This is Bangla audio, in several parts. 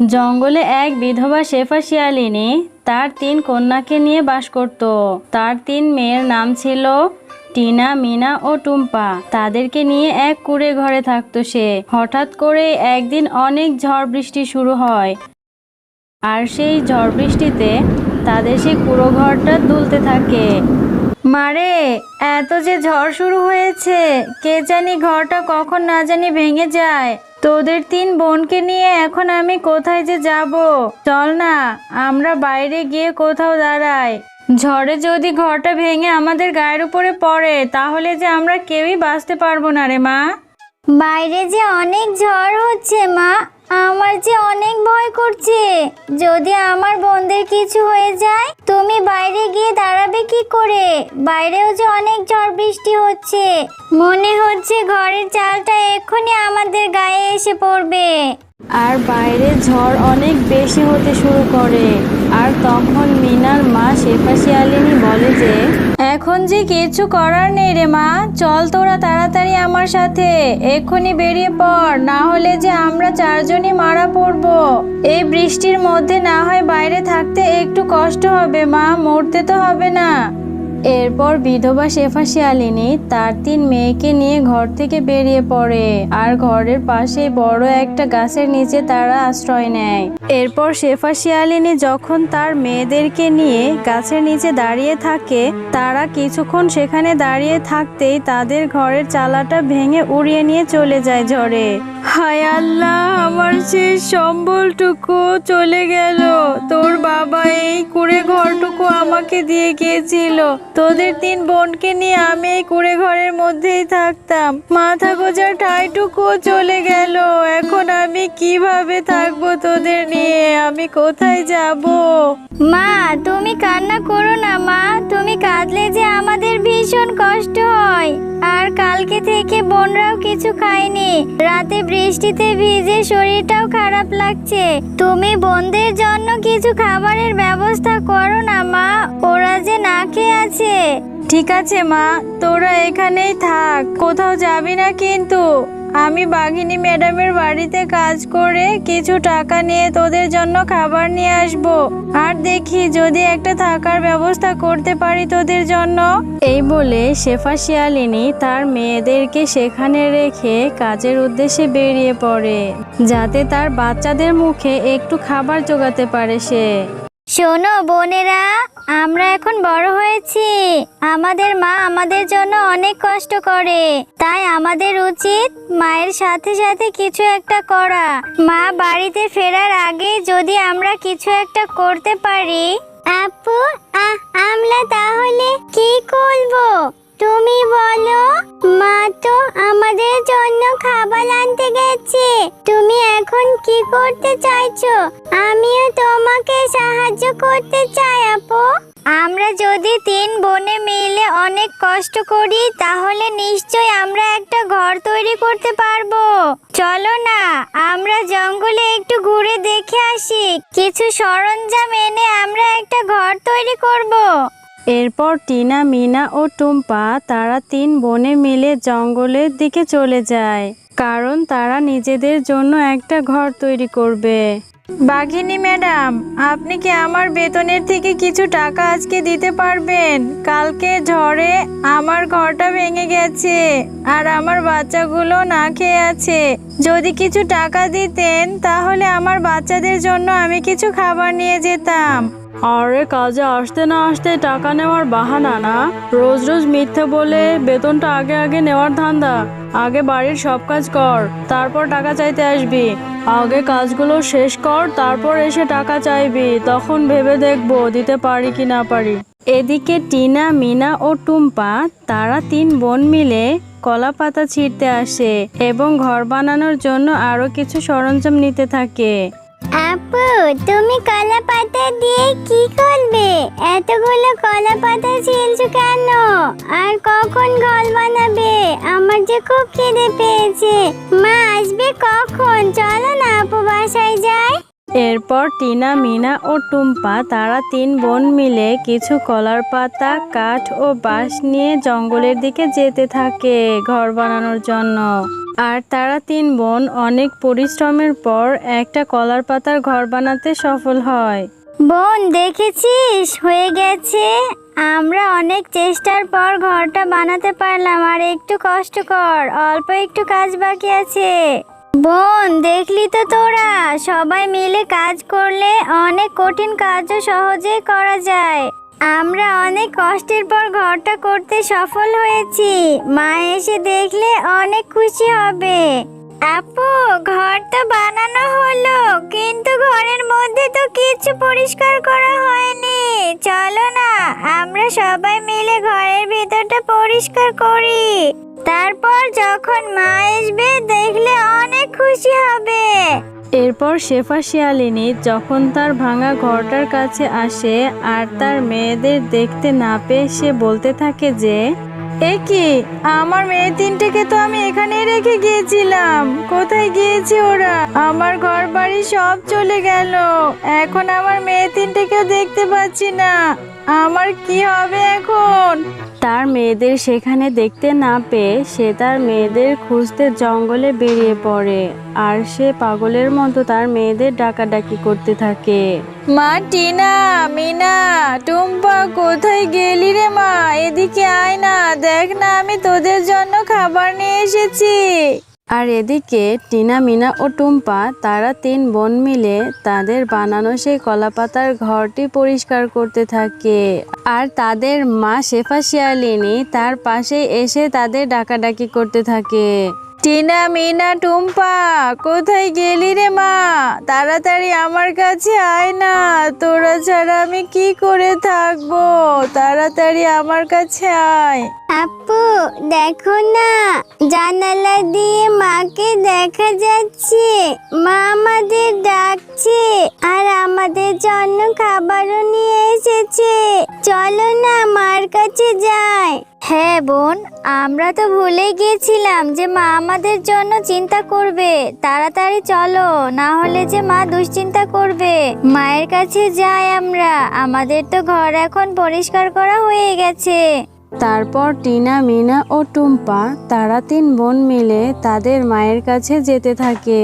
জঙ্গলে এক বিধবা শেফা শিয়ালিনী তার তিন কন্যাকে নিয়ে বাস করত। তার তিন মেয়ের নাম ছিল টিনা, মিনা ও টুম্পা। তাদেরকে নিয়ে এক কুড়ে ঘরে থাকতো সে। হঠাৎ করে একদিন অনেক ঝড় বৃষ্টি শুরু হয়। আর সেই ঝড় বৃষ্টিতে তাদের সেই কুড়ো ঘরটা দুলতে থাকে। মারে এত যে ঝড় শুরু হয়েছে, কে জানি ঘরটা কখন না জানি ভেঙে যায়। তোদের তিন বোনকে নিয়ে এখন আমি কোথায় যে যাব? চল না, আমরা বাইরে গিয়ে কোথাও দাঁড়াই। ঝড়ে যদি ঘরটা ভেঙে আমাদের গায়ের উপরে পড়ে, তাহলে যে আমরা কেউই বাঁচতে পারব না রে মা। বাইরে যে অনেক ঝড় হচ্ছে মা আমার যে অনেক ভয় করছে। যদি আমার বোনদের কিছু হয়ে যায়, তুমি বাইরে গিয়ে দাঁড়াবে কি করে? বাইরেও যে অনেক ঝড় বৃষ্টি হচ্ছে। মনে হচ্ছে ঘরের চালটা এক্ষুনি আমাদের গায়ে এসে পড়বে। আর বাইরে ঝড় অনেক বেশি হতে শুরু করে। আর তখন মিনার মা শেফা শিয়ালিনী বলে যে, এখন যে কিছু করার নেই রে মা, চল তোরা তাড়াতাড়ি আমার সাথে। এক্ষুনি বেরিয়ে পড়, না হলে যে আমরা চারজনই মারা পড়ব। এই বৃষ্টির মধ্যে না হয় বাইরে থাকতে একটু কষ্ট হবে মা, মরতে তো হবে না। এরপর বিধবা শেফা শিয়ালিনী তার তিন মেয়েকে নিয়ে ঘর থেকে বেরিয়ে পড়ে। আর ঘরের পাশে বড় একটা গাছের নিচে তারা আশ্রয় নেয়। এরপর শেফা শিয়ালিনী যখন তার মেয়েদেরকে নিয়ে গাছের নিচে দাঁড়িয়ে থাকে, তারা কিছুক্ষণ সেখানে দাঁড়িয়ে থাকতেই তাদের ঘরের চালাটা ভেঙে উড়িয়ে নিয়ে চলে যায় ঝড়ে। হায় আল্লাহ, আমার সেই সম্বলটুকু চলে গেল। তোর বাবা এই কুড়ে ঘরটুকু আমাকে দিয়ে গিয়েছিল। তোদের তিন বোনকে নিয়ে আমি এই কুড়ে ঘরের মধ্যেই থাকতাম। মাথা গোজার ঠাইটুকু চলে গেল। এখন আমি কীভাবে থাকব তোদের নিয়ে? আমি কোথায় যাব? মা, তুমি কান্না করো না, মা। তুমি কাঁদলে যে আমাদের ভীষণ কষ্ট হয়। আর কালকে থেকে বোনরাও কিছু খায়নি। রাতে বৃষ্টিতে ভিজে শরীরটাও খারাপ লাগছে। তুমি বোনদের জন্য কিছু খাবারের ব্যবস্থা করো না, মা। ওরা যে না খেয়ে আছে ঠিক আছে, মা। তোরা এখানেই থাক। কোথাও যাবি না কিন্তু। আমি বাঘিনী ম্যাডামের বাড়িতে কাজ করে কিছু টাকা নিয়ে তোদের জন্য খাবার নিয়ে আসব। আর দেখি, যদি একটা থাকার ব্যবস্থা করতে পারি তোদের জন্য। এই বলে শেফা শিয়ালিনী তার মেয়েদেরকে সেখানে রেখে কাজের উদ্দেশ্যে বেরিয়ে পড়ে, যাতে তার বাচ্চাদের মুখে একটু খাবার জোগাতে পারে সে। শোনো বোনেরা, আমরা এখন বড় হয়েছি। আমাদের মা আমাদের জন্য অনেক কষ্ট করে। তাই আমাদের উচিত মায়ের সাথে সাথে কিছু একটা করা। মা বাড়িতে ফেরার আগে যদি আমরা কিছু একটা করতে পারি। আপু আমরা তাহলে কি করব? তুমি বলো, মা তো আমাদের জন্য খাবার আনতে গেছে। তুমি এখন কি করতে চাইছো? আমিও তোমাকে সাহায্য করতে চাই, আপু। আমরা যদি তিন বোনে মিলে অনেক কষ্ট করি, তাহলে নিশ্চয় আমরা একটা ঘর তৈরি করতে পারব। চলো না, আমরা জঙ্গলে একটু ঘুরে দেখে আসি। কিছু সরঞ্জাম এনে আমরা একটা ঘর তৈরি করব। এরপর টিনা, মিনা ও টুম্পা তারা তিন বনে মিলে জঙ্গলের দিকে চলে যায়, কারণ তারা নিজেদের জন্য একটা ঘর তৈরি করবে। বাঘিনী ম্যাডাম, আপনি কি আমার বেতনের থেকে কিছু টাকা আজকে দিতে পারবেন? কালকে ঝড়ে আমার ঘরটা ভেঙে গেছে আর আমার বাচ্চাগুলো না খেয়ে আছে। যদি কিছু টাকা দিতেন, তাহলে আমার বাচ্চাদের জন্য আমি কিছু খাবার নিয়ে যেতাম। আরে কাজে আসতে না আসতে টাকা নেওয়ার বাহানা না? রোজ রোজ মিথ্যে বলে বেতনটা আগে আগে নেওয়ার ধান্দা। আগে বাড়ির সব কাজ কর, তারপর টাকা চাইতে আসবি। আগে কাজগুলো শেষ কর, তারপর এসে টাকা চাইবি। তখন ভেবে দেখব দিতে পারি কি না পারি। এদিকে টিনা, মিনা ও টুম্পা, তারা তিন বোন মিলে কলা পাতা ছিঁড়তে আসে এবং ঘর বানানোর জন্য আরও কিছু সরঞ্জাম নিতে থাকে। আপু, তুমি কলা পাতা দিয়ে কি করবে? এতগুলো কলা পাতা ছিলছো কেন? আর কখন ঘর বানাবে? আমার যে খুব খিদে পেয়েছে। মা, আসবে কখন? চলো না আপু, বাসায় যাই। এরপর টিনা, মিনা ও টুম্পা তারা তিন বোন মিলে কিছু কলার পাতা, কাঠ ও বাঁশ নিয়ে জঙ্গলের দিকে যেতে থাকে ঘর বানানোর জন্য। আর তারা তিন বোন অনেক পরিশ্রমের পর একটা কলার পাতার ঘর বানাতে সফল হয়। বোন, দেখেছিস? হয়ে গেছে। আমরা অনেক চেষ্টার পর ঘরটা বানাতে পারলাম, আর একটু কষ্টকর অল্প একটু কাজ বাকি আছে। বোন, দেখলি তো তোরা? সবাই মিলে কাজ করলে অনেক কঠিন কাজও সহজেই করা যায়। আমরা অনেক কষ্টের পর ঘরটা করতে সফল হয়েছি। মা এসে দেখলে অনেক খুশি হবে। আপু, ঘর তো বানানো হলো, কিন্তু ঘরের মধ্যে তো কিছু পরিষ্কার করা হয়নি। চলো না, আমরা সবাই মিলে ঘরের ভিতরটা পরিষ্কার করি। তারপর যখন মা আসবে, দেখলে অনেক খুশি হবে। এরপর শেফা শিয়ালিনী যখন তার ভাঙা ঘরটার কাছে আসে আর তার মেয়েদের দেখতে না পেয়ে সে বলতে থাকে যে এ আমার মেয়ে তিনটেকে তো আমি এখানে রেখে গিয়েছিলাম। কোথায় গিয়েছে ওরা? আমার ঘর বাড়ি সব চলে গেল। এখন আমার মেয়ে তিনটেকেও দেখতে পাচ্ছি না। আমার কি হবে এখন? তার মেয়েদের সেখানে দেখতে না পেয়ে সে তার মেয়েদের খুঁজতে জঙ্গলে বেরিয়ে পড়ে। আর সে পাগলের মতো তার মেয়েদের ডাকাডাকি করতে থাকে। মা টিনা মিনা, টুম্পা, কোথায় গেলি রে মা? এদিকে আয় না, দেখ না, আমি তোদের জন্য খাবার নিয়ে এসেছি। আর এদিকে টিনা, মিনা ও টুম্পা, তারা তিন বোন মিলে তাদের বানানো সেই কলাপাতার ঘরটি পরিষ্কার করতে থাকে। আর তাদের মা শেফা শিয়ালিনী তার পাশে এসে তাদের ডাকাডাকি করতে থাকে। টিনা, মিনা, টুম্পা, কোথায় গেলি রে মা? তাড়াতাড়ি আমার কাছে আয় না। তোরা ছাড়া আমি কি করে থাকব? তাড়াতাড়ি আমার কাছে আয়। আপু, দেখো না, জানালা দিয়ে মাকে দেখা যাচ্ছে। মা আমাদের ডাকছে আর আমাদের জন্য খাবারও নিয়ে এসেছে। চলো না মার কাছে যাই। হ্যাঁ বোন, আমরা তো ভুলে গিয়েছিলাম যে মা আমাদের জন্য চিন্তা করবে। তাড়াতাড়ি চলো, না হলে যে মা দুশ্চিন্তা করবে। মায়ের কাছে যাই আমরা, আমাদের তো ঘর এখন পরিষ্কার করা হয়ে গেছে। তারপর টিনা, মিনা ও টুম্পা, তারা তিন বোন মিলে তাদের মায়ের কাছে যেতে থাকে।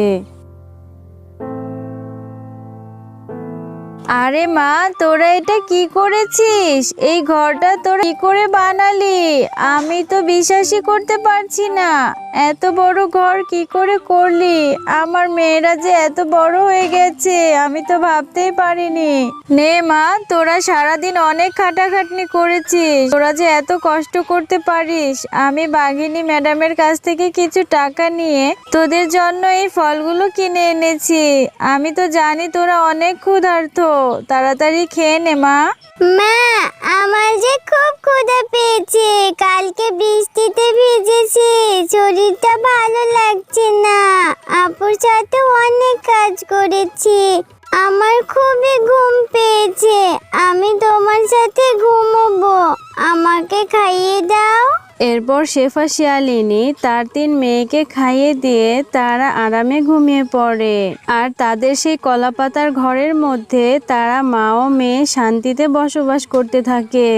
আরে মা, তোরা এটা কি করেছিস? এই ঘরটা তোরা কি করে বানালি? আমি তো বিশ্বাসই করতে পারছি না। এত বড় ঘর কি করে করলি? আমার মেয়েরা যে এত বড় হয়ে গেছে, আমি তো ভাবতেই পারিনি। নে মা, তোরা সারাদিন অনেক খাটাখাটনি করেছিস। তোরা যে এত কষ্ট করতে পারিস। আমি বাঘিনী ম্যাডামের কাছ থেকে কিছু টাকা নিয়ে তোদের জন্য এই ফলগুলো কিনে এনেছি। আমি তো জানি তোরা অনেক ক্ষুধার্ত। তাড়াতাড়ি খেয়ে নে, মা। মা, আমার যে খুব ক্ষুধা পেয়েছে। কালকে বৃষ্টিতে ভিজেছি। শরীরটা ভালো লাগছে না। আপুর সাথে অনেক কাজ করেছি। আমার খুবই ঘুম পেয়েছে। আমি তোমার সাথে ঘুমোবো। আমাকে খাইয়ে দাও। এরপর শেফা শিয়ালিনী তার তিন মেয়েকে খাইয়ে দিয়ে তারা আরামে ঘুমিয়ে পড়ে। আর তাদের সেই কলাপাতার ঘরের মধ্যে তারা মা ও মেয়ে শান্তিতে বসবাস করতে থাকে।